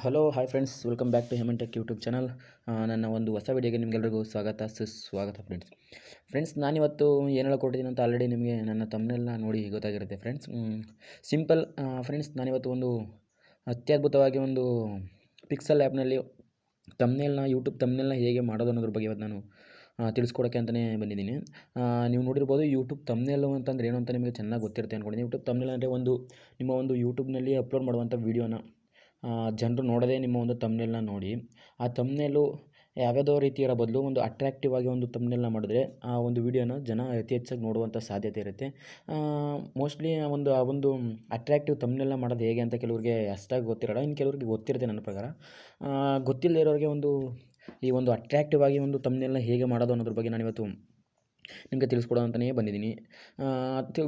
Hello hi friends welcome back to Hemant tech YouTube channel ನನ್ನ ಒಂದು ಹೊಸ ವಿಡಿಯೋಗೆ ನಿಮಗೆಲ್ಲರಿಗೂ ಸ್ವಾಗತ, ಸುಸ್ವಾಗತ ಫ್ರೆಂಡ್ಸ್ ಫ್ರೆಂಡ್ಸ್ ನಾನಿವತ್ತು ಏನು ಹೇಳ್ಕೊಟ್ಟಿದ್ದೀನಿ ಅಂತ ಆಲ್ರೆಡಿ ನಿಮಗೆ ನನ್ನ ತಮ್ಮನೆಲ್ಲ ನೋಡಿ ಗೊತ್ತಾಗಿರುತ್ತೆ ಫ್ರೆಂಡ್ಸ್ ಸಿಂಪಲ್ ಫ್ರೆಂಡ್ಸ್ ನಾನಿವತ್ತು ಒಂದು ಅತ್ಯದ್ಭುತವಾಗಿ ಒಂದು ಪಿಕ್ಸಲ್ ಆ್ಯಪ್ನಲ್ಲಿ ತಮ್ಮನೆಲ್ಲ ಯೂಟ್ಯೂಬ್ ತಮ್ಮನೆಲ್ಲ ಹೇಗೆ ಮಾಡೋದು ಅನ್ನೋದ್ರ ಬಗ್ಗೆ ಇವತ್ತು ನಾನು ತಿಳಿಸ್ಕೊಡೋಕ್ಕೆ ಅಂತಲೇ ಬಂದಿದ್ದೀನಿ. ನೀವು ನೋಡಿರ್ಬೋದು ಯೂಟ್ಯೂಬ್ ತಮ್ನೇಲು ಅಂತಂದ್ರೆ ಏನು ಅಂತ ನಿಮಗೆ ಚೆನ್ನಾಗಿ ಗೊತ್ತಿರುತ್ತೆ ಅಂದ್ಕೊಂಡಿದ್ದೀನಿ ಯೂಟ್ಯೂಬ್ ತಮ್ಮನೆಲ್ಲ ಅಂದರೆ ಒಂದು, ನಿಮ್ಮ ಒಂದು ಯೂಟ್ಯೂಬ್ನಲ್ಲಿ ಅಪ್ಲೋಡ್ ಮಾಡುವಂಥ ವೀಡಿಯೋನ ಜನರು ನೋಡದೇ ನಿಮ್ಮ ಒಂದು ತಮ್ನೇಲ್ನ ನೋಡಿ. ಆ ತಮ್ನೇಲು ಯಾವ್ಯಾವುದೋ ರೀತಿ ಇರೋ ಬದಲು ಒಂದು ಅಟ್ರಾಕ್ಟಿವ್ ಆಗಿ ಒಂದು ತಮ್ನೇಲ್ನ ಮಾಡಿದ್ರೆ ಆ ಒಂದು ವೀಡಿಯೋನ ಜನ ಅತಿ ಹೆಚ್ಚಾಗಿ ನೋಡುವಂಥ ಸಾಧ್ಯತೆ ಇರುತ್ತೆ. ಮೋಸ್ಟ್ಲಿ ಒಂದು, ಆ ಒಂದು ಅಟ್ರಾಕ್ಟಿವ್ ತಮ್ಮನೆಲ್ಲ ಮಾಡೋದು ಹೇಗೆ ಅಂತ ಕೆಲವ್ರಿಗೆ ಅಷ್ಟಾಗಿ ಗೊತ್ತಿರೋಲ್ಲ. ಇನ್ನು ಕೆಲವ್ರಿಗೆ ಗೊತ್ತಿರುತ್ತೆ ನನ್ನ ಪ್ರಕಾರ. ಗೊತ್ತಿಲ್ಲದೆ ಇರೋರಿಗೆ ಒಂದು ಈ ಒಂದು ಅಟ್ರಾಕ್ಟಿವ್ ಆಗಿ ಒಂದು ತಮ್ನೇಲ್ನ ಹೇಗೆ ಮಾಡೋದು ಅನ್ನೋದ್ರ ಬಗ್ಗೆ ನಾನಿವತ್ತು ನಿಮಗೆ ತಿಳಿಸ್ಕೊಡೋ ಅಂತಲೇ ಬಂದಿದ್ದೀನಿ.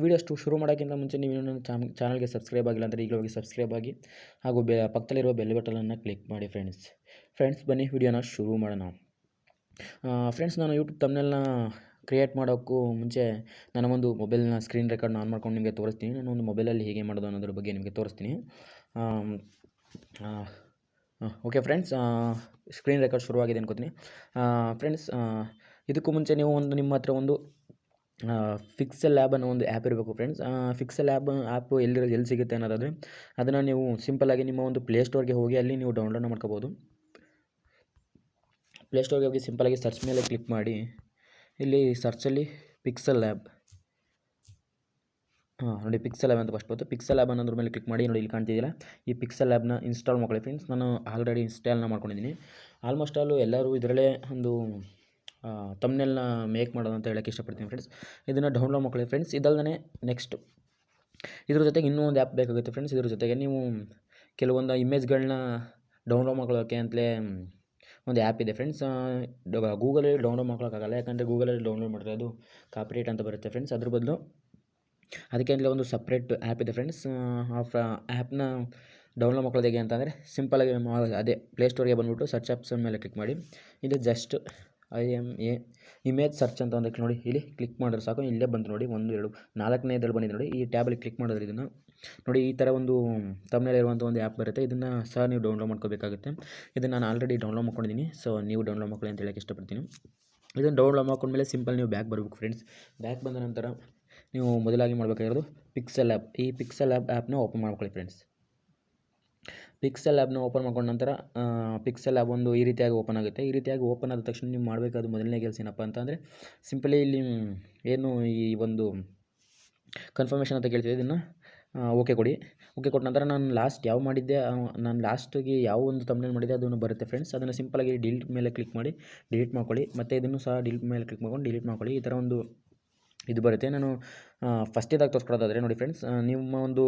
ವೀಡಿಯೋ ಅಷ್ಟು ಶುರು ಮಾಡೋಕ್ಕಿಂತ ಮುಂಚೆ ನೀವು ನನ್ನ ಚಾನಲ್ಗೆ ಸಬ್ಸ್ಕ್ರೈಬ್ ಆಗಿಲ್ಲ ಅಂದರೆ ಈಗಲೇ ಹೋಗಿ ಸಬ್ಸ್ಕ್ರೈಬ್ ಆಗಿ ಹಾಗೂ ಬೆ, ಪಕ್ಕದಲ್ಲಿರುವ ಬೆಲ್ ಬಟನನ್ನು ಕ್ಲಿಕ್ ಮಾಡಿ ಫ್ರೆಂಡ್ಸ್ ಫ್ರೆಂಡ್ಸ್ ಬನ್ನಿ ವೀಡಿಯೋನ ಶುರು ಮಾಡೋಣ. ಫ್ರೆಂಡ್ಸ್ ನಾನು ಯೂಟ್ಯೂಬ್ ತಮ್ಮನೆಲ್ಲ ಕ್ರಿಯೇಟ್ ಮಾಡೋಕ್ಕೂ ಮುಂಚೆ ನನ್ನ ಒಂದು ಮೊಬೈಲ್ನ ಸ್ಕ್ರೀನ್ ರೆಕಾರ್ಡ್ನ ಆನ್ ಮಾಡ್ಕೊಂಡು ನಿಮಗೆ ತೋರಿಸ್ತೀನಿ. ನಾನು ಒಂದು ಮೊಬೈಲಲ್ಲಿ ಹೇಗೆ ಮಾಡೋದು ಅನ್ನೋದ್ರ ಬಗ್ಗೆ ನಿಮಗೆ ತೋರಿಸ್ತೀನಿ. ಓಕೆ ಫ್ರೆಂಡ್ಸ್ ಸ್ಕ್ರೀನ್ ರೆಕಾರ್ಡ್ ಶುರುವಾಗಿದೆ ಅನ್ಕೋತೀನಿ. ಫ್ರೆಂಡ್ಸ್ ಇದಕ್ಕೂ ಮುಂಚೆ ನೀವು ಒಂದು ನಿಮ್ಮ ಹತ್ರ ಒಂದು ಫಿಕ್ಸೆಲ್ ಲ್ಯಾಬ್ ಅನ್ನೋ ಒಂದು ಆ್ಯಪ್ ಇರಬೇಕು ಫ್ರೆಂಡ್ಸ್ ಫಿಕ್ಸೆಲ್ ಲ್ಯಾಬ್ ಆ್ಯಪ್ ಎಲ್ಲಿರೋ ಎಲ್ಲಿ ಸಿಗುತ್ತೆ ಅನ್ನೋದಾದರೆ, ಅದನ್ನು ನೀವು ಸಿಂಪಲ್ಲಾಗಿ ನಿಮ್ಮ ಒಂದು ಪ್ಲೇಸ್ಟೋರ್ಗೆ ಹೋಗಿ ಅಲ್ಲಿ ನೀವು ಡೌನ್ಲೋಡ್ ಮಾಡ್ಕೋಬೋದು. ಪ್ಲೇಸ್ಟೋರ್ಗೆ ಹೋಗಿ ಸಿಂಪಲಾಗಿ ಸರ್ಚ್ ಮೇಲೆ ಕ್ಲಿಕ್ ಮಾಡಿ, ಇಲ್ಲಿ ಸರ್ಚಲ್ಲಿ ಪಿಕ್ಸೆಲ್ ಲ್ಯಾಬ್ ಹಾಂ, ನೋಡಿ ಪಿಕ್ಸೆಲ್ ಲ್ಯಾಬ್ ಅಂತ ಫಸ್ಟ್ ಬಂತು. ಪಿಕ್ಸೆಲ್ ಲ್ಯಾಬ್ ಅನ್ನೋದ್ರ ಮೇಲೆ ಕ್ಲಿಕ್ ಮಾಡಿ, ನೋಡಿ ಇಲ್ಲಿ ಕಾಣ್ತಿದ್ದಿಲ್ಲ ಈ ಪಿಕ್ಸೆಲ್ ಲ್ಯಾಬ್ನ ಇನ್ಸ್ಟಾಲ್ ಮಾಡ್ಕೊಳ್ಳಿ ಫ್ರೆಂಡ್ಸ್ ನಾನು ಆಲ್ರೆಡಿ ಇನ್ಸ್ಟಾಲ್ನ ಮಾಡ್ಕೊಂಡಿದ್ದೀನಿ. ಆಲ್ಮೋಸ್ಟ್ ಆಲು ಎಲ್ಲರೂ ಇದರಲ್ಲೇ ಒಂದು ತಮ್ನೆಲ್ನ ಮೇಕ್ ಮಾಡೋದು ಅಂತ ಹೇಳೋಕ್ಕೆ ಇಷ್ಟಪಡ್ತೀನಿ ಫ್ರೆಂಡ್ಸ್ ಇದನ್ನು ಡೌನ್ಲೋಡ್ ಮಾಡ್ಕೊಳ್ಳಿ ಫ್ರೆಂಡ್ಸ್ ಇದಲ್ಲದೆ ನೆಕ್ಸ್ಟ್ ಇದ್ರ ಜೊತೆಗೆ ಇನ್ನೂ ಒಂದು ಆ್ಯಪ್ ಬೇಕಾಗುತ್ತೆ ಫ್ರೆಂಡ್ಸ್ ಇದ್ರ ಜೊತೆಗೆ ನೀವು ಕೆಲವೊಂದು ಇಮೇಜ್ಗಳನ್ನ ಡೌನ್ಲೋಡ್ ಮಾಡ್ಕೊಳ್ಳೋಕ್ಕೆ ಅಂತಲೇ ಒಂದು ಆ್ಯಪ್ ಇದೆ ಫ್ರೆಂಡ್ಸ್ ಗೂಗಲಲ್ಲಿ ಡೌನ್ಲೋಡ್ ಮಾಡ್ಕೊಳೋಕ್ಕಾಗಲ್ಲ ಯಾಕಂದರೆ ಗೂಗಲಲ್ಲಿ ಡೌನ್ಲೋಡ್ ಮಾಡಿದ್ರೆ ಅದು ಕಾಪಿರೇಟ್ ಅಂತ ಬರುತ್ತೆ ಫ್ರೆಂಡ್ಸ್ ಅದ್ರ ಬದಲು ಅದಕ್ಕೆ ಅಂದರೆ ಒಂದು ಸಪ್ರೇಟ್ ಆ್ಯಪ್ ಇದೆ ಫ್ರೆಂಡ್ಸ್ ಆ ಆ್ಯಪ್ನ ಡೌನ್ಲೋಡ್ ಮಾಡ್ಕೊಳ್ಳೋದು ಹೇಗೆ ಅಂತಂದರೆ ಸಿಂಪಲಾಗಿ ಅದೇ ಪ್ಲೇಸ್ಟೋರ್ಗೆ ಬಂದುಬಿಟ್ಟು ಸರ್ಚ್ ಆ್ಯಪ್ಸ್ ಮೇಲೆ ಕ್ಲಿಕ್ ಮಾಡಿ. ಇಲ್ಲಿ just I M A image search ಅಂತ ಒಂದಕ್ಕೆ ನೋಡಿ. ಇಲ್ಲಿ ಕ್ಲಿಕ್ ಮಾಡಿದ್ರೆ ಸಾಕು. ಇಲ್ಲೇ ಬಂತು ನೋಡಿ. ಒಂದು, ಎರಡು ನಾಲ್ಕನೇದಲ್ಲಿ ಬಂದಿದೆ ನೋಡಿ. ಈ ಟ್ಯಾಬಲ್ಲಿ ಕ್ಲಿಕ್ ಮಾಡಿದ್ರೆ ಇದನ್ನು ನೋಡಿ, ಈ ಥರ ಒಂದು ತಮ್ಮನೇಲಿ ಇರುವಂಥ ಒಂದು ಆ್ಯಪ್ ಬರುತ್ತೆ. ಇದನ್ನು ಸಹ ನೀವು ಡೌನ್ಲೋಡ್ ಮಾಡ್ಕೋಬೇಕಾಗುತ್ತೆ. ಇದನ್ನು ನಾನು ಆಲ್ರೆಡಿ ಡೌನ್ಲೋಡ್ ಮಾಡ್ಕೊಂಡಿದ್ದೀನಿ ಸೊ ನೀವು ಡೌನ್ಲೋಡ್ ಮಾಡ್ಕೊಳ್ಳಿ ಅಂತ ಹೇಳಕ್ಕೆ ಇಷ್ಟಪಡ್ತೀನಿ. ಇದನ್ನು ಡೌನ್ಲೋಡ್ ಮಾಡ್ಕೊಂಡ್ಮೇಲೆ ಸಿಂಪಲ್ ನೀವು ಬ್ಯಾಕ್ ಬರಬೇಕು ಫ್ರೆಂಡ್ಸ್ ಬ್ಯಾಕ್ ಬಂದ ನಂತರ ನೀವು ಮೊದಲಾಗಿ ಮಾಡಬೇಕಾಗಿರೋದು ಪಿಕ್ಸೆಲ್ ಆ್ಯಪ್ ಈ ಪಿಕ್ಸೆಲ್ ಆ್ಯಪ್ ಆ್ಯಪ್ನ ಓಪನ್ ಮಾಡ್ಕೊಳ್ಳಿ ಫ್ರೆಂಡ್ಸ್ ಪಿಕ್ಸೆಲ್ ಆ್ಯಪ್ನ ಓಪನ್ ಮಾಡ್ಕೊಂಡ ನಂತರ ಪಿಕ್ಸೆಲ್ ಆ್ಯಪ್ ಒಂದು ಈ ರೀತಿಯಾಗಿ ಓಪನ್ ಆಗುತ್ತೆ. ಈ ರೀತಿಯಾಗಿ ಓಪನ್ ಆದ ತಕ್ಷಣ ನೀವು ಮಾಡಬೇಕಾದ ಮೊದಲನೇ ಕೆಲಸ ಏನಪ್ಪ ಅಂತಂದರೆ ಸಿಂಪಲಿ ಇಲ್ಲಿ ಏನು ಈ ಒಂದು ಕನ್ಫರ್ಮೇಷನ್ ಅಂತ ಕೇಳ್ತಿದೆ, ಇದನ್ನು ಓಕೆ ಕೊಡಿ. ಓಕೆ ಕೊಟ್ಟ ನಂತರ ನಾನು ಲಾಸ್ಟ್ ಯಾವ ಮಾಡಿದ್ದೆ ನಾನು ಲಾಸ್ಟಿಗೆ ಯಾವ ಒಂದು ತಮ್ಮನೇಲಿ ಮಾಡಿದ್ದೆ ಅದನ್ನು ಬರುತ್ತೆ ಫ್ರೆಂಡ್ಸ್ ಅದನ್ನು ಸಿಂಪಲಾಗಿ ಡಿಲೀಟ್ ಮೇಲೆ ಕ್ಲಿಕ್ ಮಾಡಿ ಡಿಲೀಟ್ ಮಾಡ್ಕೊಳ್ಳಿ. ಮತ್ತು ಇದನ್ನು ಸಹ ಡಿಲೀಟ್ ಮೇಲೆ ಕ್ಲಿಕ್ ಮಾಡ್ಕೊಂಡು ಡಿಲೀಟ್ ಮಾಡ್ಕೊಳ್ಳಿ. ಈ ಥರ ಒಂದು ಇದು ಬರುತ್ತೆ. ನಾನು ಫಸ್ಟಿದಾಗಿ ತೋರಿಸ್ಕೊಡೋದಾದರೆ ನೋಡಿ ಫ್ರೆಂಡ್ಸ್ ನಿಮ್ಮ ಒಂದು,